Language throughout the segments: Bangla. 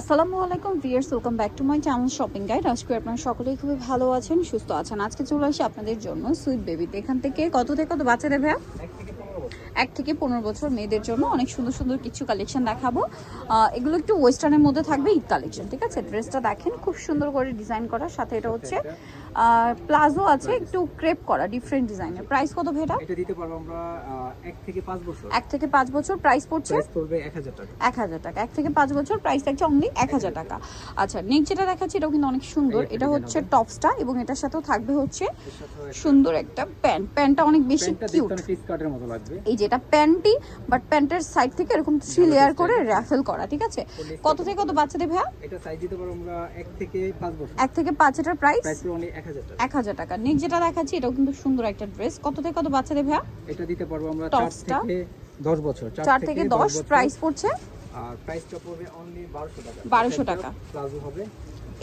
আসসালামু আলাইকুম viewers welcome back to my channel shopping guide. আজকে আপনারা সকলেই খুবই ভালো আছেন, সুস্থ আছেন। আজকে চলে আসি আপনাদের জন্য সুইট বেবিতে এখান থেকে কত থেকে কত বাচ্চাদের ভাইয়া? এক থেকে পনেরো বছর মেয়েদের জন্য অনেক সুন্দর সুন্দর কিছু কালেকশন দেখাবো। এগুলো একটু ওয়েস্টার্নের মধ্যে থাকবে ঈদ কালেকশন ঠিক আছে? ড্রেসটা দেখেন, খুব সুন্দর করে ডিজাইন করা। সাথে এটা হচ্ছে আর প্লাজো আছে একটু ক্রেপ করা ডিফারেন্ট ডিজাইনের প্রাইস কত ভেটা এটা? দিতে পারব আমরা আহ, এক থেকে পাঁচ বছর। এক থেকে পাঁচ বছর প্রাইস পড়ছে? প্রাইস পড়বে এক হাজার টাকা। এক হাজার টাকা। এক থেকে পাঁচ বছর প্রাইস থাকছে অনলি এক হাজার টাকা। আচ্ছা নেক্সট যেটা দেখাচ্ছি এটাও কিন্তু অনেক সুন্দর। এটা হচ্ছে টপসটা এবং এটার সাথেও থাকবে হচ্ছে সুন্দর একটা প্যান্ট প্যান্টটা অনেক বেশি কিউট স্কার্টের মতো লাগবে। এই যেটা প্যান্টই বাট প্যান্টের সাইড থেকে এরকম থ্রি লেয়ার করে র্যাফেল করা ঠিক আছে? কত থেকে কত বাচ্চাদের ভাইয়া? এটা সাইজ দিতে পারব আমরা এক থেকে পাঁচ বছর। এক থেকে পাঁচ এটার প্রাইস প্রাইস অনলি এক হাজার টাকা। নেক্সট যেটা দেখাচ্ছি এটাও কিন্তু সুন্দর একটা ড্রেস। কত থেকে কত বাচ্চাদের ভাইয়া? এটা দিতে পারব আমরা চার থেকে দশ বছর। চার থেকে দশ প্রাইস পড়ছে। আর প্রাইসটা পড়বে অনলি বারোশো টাকা। 1200 টাকা। প্লাজো হবে।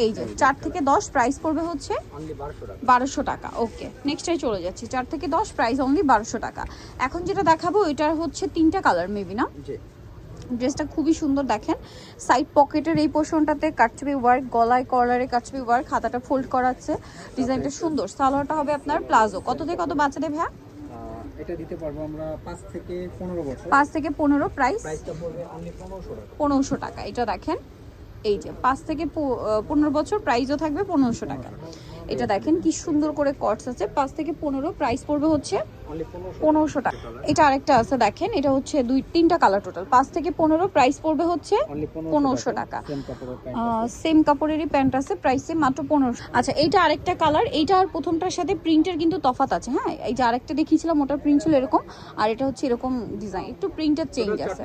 এই যে চার থেকে দশ প্রাইস পড়বে হচ্ছে বারোশো টাকা। ওকে নেক্সটে চলে যাচ্ছি। চার থেকে দশ প্রাইস অনলি বারোশো টাকা। এখন যেটা দেখাবো এটার হচ্ছে তিনটা কালার মেবি না? জি। ড্রেসটা খুবই সুন্দর দেখেন। সাইড পকেটের এই পোর্শনটাতে কাটছবি ওয়ার্ক গলায় কলারে কাটছবি ওয়ার্ক হাতাটা ফোল্ড করা আছে ডিজাইনটা সুন্দর। সালোয়ারটা হবে আপনার প্লাজো কত থেকে কত এটা দিতে পারব আমরা পাঁচ থেকে পনেরো বছর। থেকে পনেরো প্রাইস প্রাইসটা পড়বে অনলি পনেরোশো টাকা। এটা দেখেন। এই যে থেকে প- আহ, পনেরো বছর প্রাইসও থাকবে পনেরোশো টাকা। এটা দেখেন কি সুন্দর করে কটস আছে। পাঁচ থেকে পনেরো প্রাইস পড়বে হচ্ছে পনেরোশো টাকা। এটা আরেকটা আছে দেখেন এটা হচ্ছে দুই তিনটা কালার টোটাল। পাঁচ থেকে পনেরো প্রাইস পড়বে হচ্ছে পনেরোশো টাকা। সেম কাপড়েরই প্যান্ট আছে। প্রাইসে মাত্র পনেরোশো আচ্ছা এইটা আরেকটা কালার এইটা আর প্রথমটার সাথে প্রিন্টের কিন্তু তফাত আছে হ্যাঁ? এই যে আরেকটা দেখিয়েছিলাম ওটার প্রিন্ট ছিল এরকম আর এটা হচ্ছে এরকম ডিজাইন একটু প্রিন্টের চেঞ্জ আছে।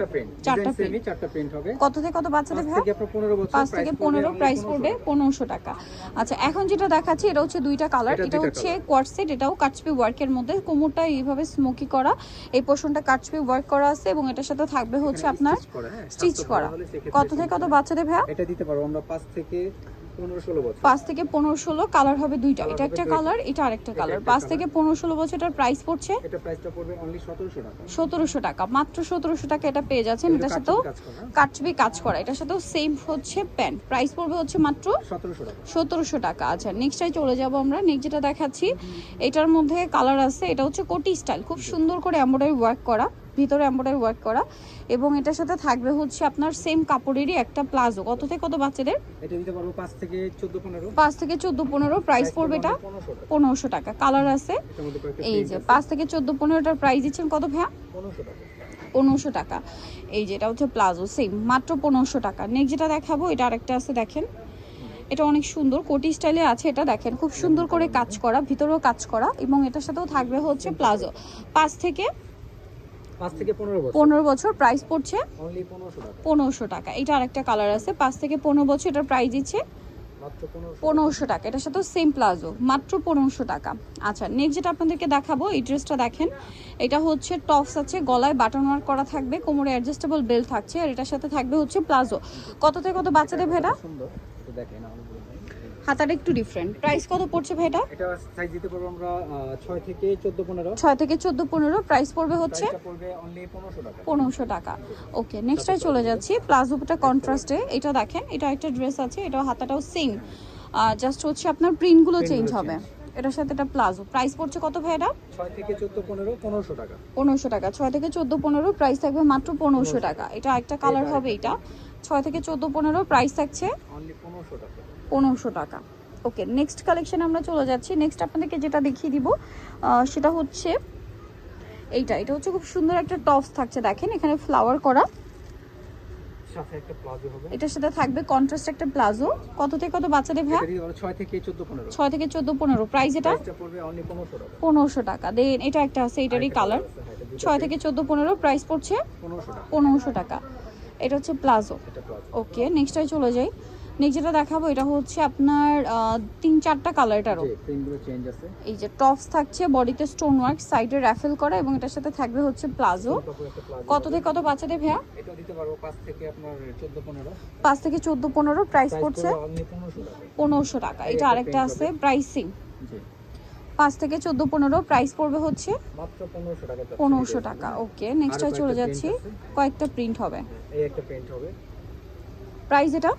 চারটা প্রিন্ট চারটা হবে। কত থেকে কত বাচ্চাদের ভাই? পাঁচ থেকে পনেরো প্রাইস পড়বে পনেরোশো টাকা। আচ্ছা এখন যেটা দেখাচ্ছি এটা হচ্ছে দুইটা কালার এটা হচ্ছে কোয়ার্সেট এটাও কাটছপি ওয়ার্কের মধ্যে। কোমরটা এইভাবে স্মোকি করা। এই পোর্শনটা কাটছপি ওয়ার্ক করা আছে এবং এটার সাথে থাকবে হচ্ছে আপনার হ্যাঁ, স্টিচ করা। সেক্ষেত্রে কত থেকে কত বাচ্চাদের ভাইয়া? এটা দিতে পারব আমরা 5 থেকে পাঁচ থেকে পনেরো ষোলো কালার হবে দুইটা। এটা একটা কালার এটা আরেকটা কালার পাঁচ থেকে পনেরো ষোলো বছর এটার প্রাইস পড়ছে? সতেরোশো টাকা। মাত্র সতেরোশো টাকা এটা পেয়ে যাচ্ছেন। এটার সাথেও কাটছবি কাজ করা, এটার সাথেও সেম হচ্ছে প্যান্ট প্রাইস পড়বে হচ্ছে মাত্র সতেরোশো টাকা। আচ্ছা নেক্সটাই চলে যাব আমরা। নেক্সট যেটা দেখাচ্ছি এটার মধ্যে কালার আছে। এটা হচ্ছে কোটি স্টাইল খুব সুন্দর করে এমব্রয়ডারি ওয়ার্ক করা। ভিতরে এমব্রয়ডারি ওয়ার্ক করা এবং এটার সাথে থাকবে হচ্ছে আপনার সেম কাপড়েরই একটা প্লাজো। কত থেকে কত বাচ্চাদের? এটা দিতে পারব পাঁচ থেকে চোদ্দ পনেরো। পাঁচ থেকে চোদ্দ পনেরো প্রাইস পড়বে এটা পনেরোশো টাকা। কালার আছে? এই যে পাঁচ থেকে চোদ্দ পনেরোটার প্রাইস দিচ্ছেন কত ভাইয়া? পনেরোশো টাকা। পনেরোশো টাকা। এই যে এটা হচ্ছে প্লাজো সেম মাত্র পনেরোশো টাকা। নেক্সট যেটা দেখাবো এটা আরেকটা আছে দেখেন। এটা অনেক সুন্দর কোটি স্টাইলে আছে এটা দেখেন। খুব সুন্দর করে কাজ করা ভিতরেও কাজ করা এবং এটার সাথেও থাকবে হচ্ছে প্লাজো। পাঁচ থেকে পনেরো বছর? পনেরো বছর প্রাইস পড়ছে পনেরোশো টাকা। এটা আরেকটা কালার আছে। পাঁচ থেকে পনেরো বছর এটার প্রাইস দিচ্ছে পনেরোশো টাকা। এটার সাথেও সেম প্লাজো মাত্র পনেরোশো টাকা। আচ্ছা নেক্সট যেটা আপনাদেরকে দেখাবো এই ড্রেসটা দেখেন। এটা হচ্ছে টপস আছে গলায় বাটন ওয়ার্ক করা থাকবে কোমরে অ্যাডজাস্টেবল বেল্ট থাকছে আর এটার সাথে থাকবে হচ্ছে প্লাজো কত থেকে কত বাচ্চাদের এটা দেখেন হাতাটা একটু ডিফারেন্ট প্রাইস কত পড়ছে ভেটা এটা সাইজ দিতে পারব আমরা আহ, ছয় থেকে চোদ্দ পনেরো। ছয় থেকে চোদ্দ পনেরো প্রাইস পড়বে হচ্ছে পড়বে অনলি পনেরোশো টাকা। পনেরোশো টাকা। ওকে নেক্সটে চলে যাচ্ছি প্লাজোটা কন্ট্রাস্টে এটা দেখেন এটা একটা ড্রেস আছে এটা হাতাটাও সেম জাস্ট হচ্ছে আপনার প্রিন্টগুলো চেঞ্জ হবে। এটার সাথে এটা প্লাজো প্রাইস পড়ছে কত ভাইটা ছয় থেকে চোদ্দ পনেরো পনেরোশো টাকা। পনেরোশো টাকা। ছয় থেকে চোদ্দ পনেরো প্রাইস থাকবে মাত্র পনেরোশো টাকা। এটা একটা কালার হবে এটা। ছয় থেকে চোদ্দ পনেরো প্রাইস থাকছে পনেরোশো টাকা। ওকে নেক্সট কালেকশন আমরা চলে যাচ্ছি। নেক্সট আপনাদেরকে যেটা দেখিয়ে দিব সেটা হচ্ছে এইটা। এটা হচ্ছে খুব সুন্দর একটা টপস থাকছে দেখেন এখানে ফ্লাওয়ার করা। সাথে একটা প্লাজো হবে। এটার সাথে থাকবে কন্ট্রাস্ট একটা প্লাজো। কত থেকে কত বাচ্চাদের ভাই ছয় থেকে চোদ্দ পনেরো। ছয় থেকে চোদ্দ পনেরো। প্রাইস এটা প্রাইসটা পড়বে অনলি পনেরোশো টাকা। দেন এটা একটা আছে এটারই কালার ছয় থেকে চোদ্দ পনেরো প্রাইস পড়ছে টাকা। পনেরোশো টাকা। এটা হচ্ছে প্লাজো। ওকে নেক্সটটাই চলে যাই। নেক্সট যেটা দেখাবো এটা হচ্ছে আপনার তিন চারটা কালার এটারও এই যে টপস থাকছে বডিতে স্টোন ওয়ার্ক সাইডে র্যাফেল করা এবং এটার সাথে থাকবে হচ্ছে প্লাজো। কত থেকে কত বাচ্চাদের ভাইয়া? এটা দিতে পারব পাঁচ থেকে আপনার চোদ্দ পনেরো। প্রাইস পড়ছে পনেরোশো টাকা। এটা আরেকটা আছে প্রাইসিং পাঁচ থেকে চোদ্দ পনেরো প্রাইস পড়বে হচ্ছে পনেরোশো টাকা ওকে নেক্সট আরও চলে যাচ্ছি কয়েকটা প্রিন্ট হবে। এই একটা প্রিন্ট হবে। প্রাইস এটা?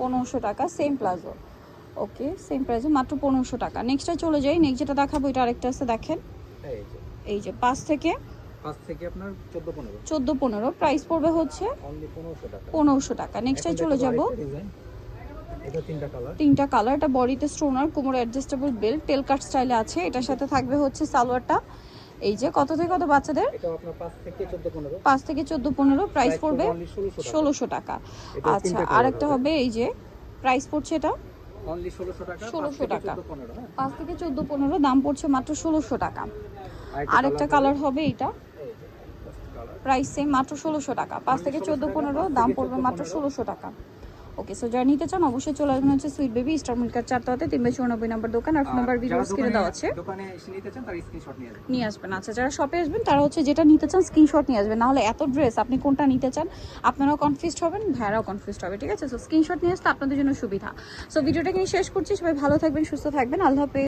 পনেরোশো টাকা। সেম প্লাজো ওকে সেম প্রাইসে মাত্র পনেরোশো টাকা। নেক্সটটা চলে যাই নেক্সট যেটা দেখাবো এটা আরেকটা আছে দেখেন। এই যে। পাঁচ থেকে চোদ্দ পনেরো। প্রাইস পড়বে হচ্ছে পনেরোশো টাকা। টাকা। চলে যাব। এটা তিনটা কালার তিনটা কালার এটা বডিতে স্টোনার কোমর অ্যাডজাস্টেবল বেল্ট টেল কাট স্টাইলে আছে। এটার সাথে থাকবে হচ্ছে সালোয়ারটা। এই যে কত থেকে কত বাচ্চাদের? পাঁচ থেকে চোদ্দ পনেরো। প্রাইস পড়বে only 1600 টাকা। ষোলোশো টাকা। আচ্ছা colour আরেকটা হবে। এই যে প্রাইস পড়ছে এটা? ষোলোশো টাকা 1600 টাকা। চোদ্দ পনেরো হ্যাঁ। পাঁচ থেকে চোদ্দ পনেরো দাম পড়ছে মাত্র ষোলোশো টাকা। আর একটা কালার হবে। এটা। প্রাইস সেম মাত্র ষোলোশো টাকা। পাঁচ থেকে চোদ্দ পনেরো দাম পড়বে মাত্র ষোলোশো টাকা। ওকে সো যারা নিতে চান অবশ্যই চলে আসবেন হচ্ছে সুইট বেবি স্টার মিল্কার চারটাতে তিনশো চুরানব্বই নম্বর দোকান আর ফোন নাম্বার আর ভিডিও স্ক্রিনে দেওয়া আছে। দোকানে এসে নিতে চান তার স্ক্রিনশট নিয়ে আসবেন। নিয়ে আসবেন। আচ্ছা যারা শপে আসবেন তারা হচ্ছে যেটা নিতে চান স্ক্রিনশট নিয়ে আসবেন। নাহলে এত ড্রেস আপনি কোনটা নিতে চান আপনারাও কনফিউজড হবেন ভাইয়ারাও কনফিউজড হবে ঠিক আছে? সো স্ক্রিনশট নিয়ে আসতে আপনাদের জন্য সুবিধা। সো ভিডিওটা এখানে শেষ করছি। সবাই ভালো থাকবেন সুস্থ থাকবেন। আল্লাহ হাফেজ।